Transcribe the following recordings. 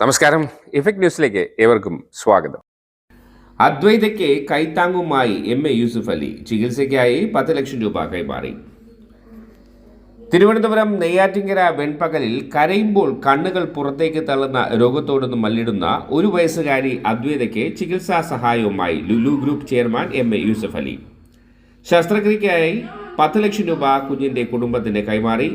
നമസ്കാരം. ഇഫക്ട് ന്യൂസിലേക്ക് ഏവർക്കും സ്വാഗതം. അദ്വൈതയ്ക്ക് കൈത്താങ്ങുമായി എം എ യൂസുഫ് അലി ചികിത്സയ്ക്കായി പത്ത് ലക്ഷം രൂപ കൈമാറി. തിരുവനന്തപുരം നെയ്യാറ്റിങ്കര വെൺപകലിൽ കരയുമ്പോൾ കണ്ണുകൾ പുറത്തേക്ക് തള്ളുന്ന രോഗത്തോടൊന്ന് മല്ലിടുന്ന ഒരു വയസ്സുകാരി അദ്വൈതയ്ക്ക് ചികിത്സാ സഹായവുമായി Lulu group chairman M A Yusuff Ali. ശസ്ത്രക്രിയയ്ക്കായി പത്ത് ലക്ഷം രൂപ കുഞ്ഞിന്റെ കുടുംബത്തിന് കൈമാറി.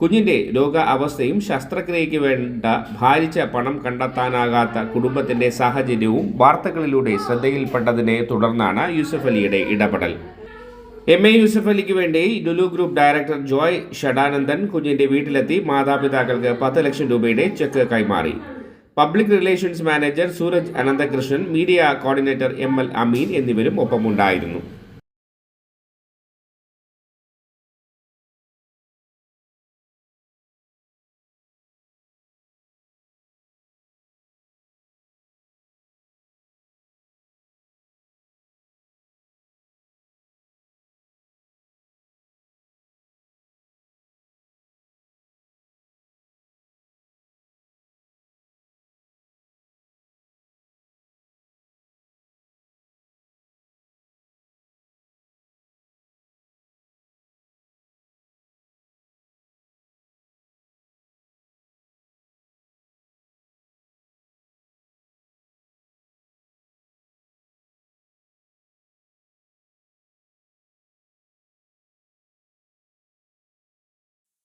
കുഞ്ഞിന്റെ രോഗ അവസ്ഥയും ശസ്ത്രക്രിയയ്ക്ക് വേണ്ട ഭാരിച്ച പണം കണ്ടെത്താനാകാത്ത കുടുംബത്തിന്റെ സാഹചര്യവും വാർത്തകളിലൂടെ ശ്രദ്ധയിൽപ്പെട്ടതിനെ തുടർന്നാണ് യൂസഫ് അലിയുടെ ഇടപെടൽ. എം എ യൂസഫ് അലിക്ക് വേണ്ടി ലുലു ഗ്രൂപ്പ് ഡയറക്ടർ ജോയ് ഷഡാനന്ദൻ കുഞ്ഞിന്റെ വീട്ടിലെത്തി മാതാപിതാക്കൾക്ക് പത്ത് ലക്ഷം രൂപയുടെ ചെക്ക് കൈമാറി. Public relations manager Sooraj Ananthakrishnan media coordinator M L Ameen എന്നിവരും ഒപ്പമുണ്ടായിരുന്നു.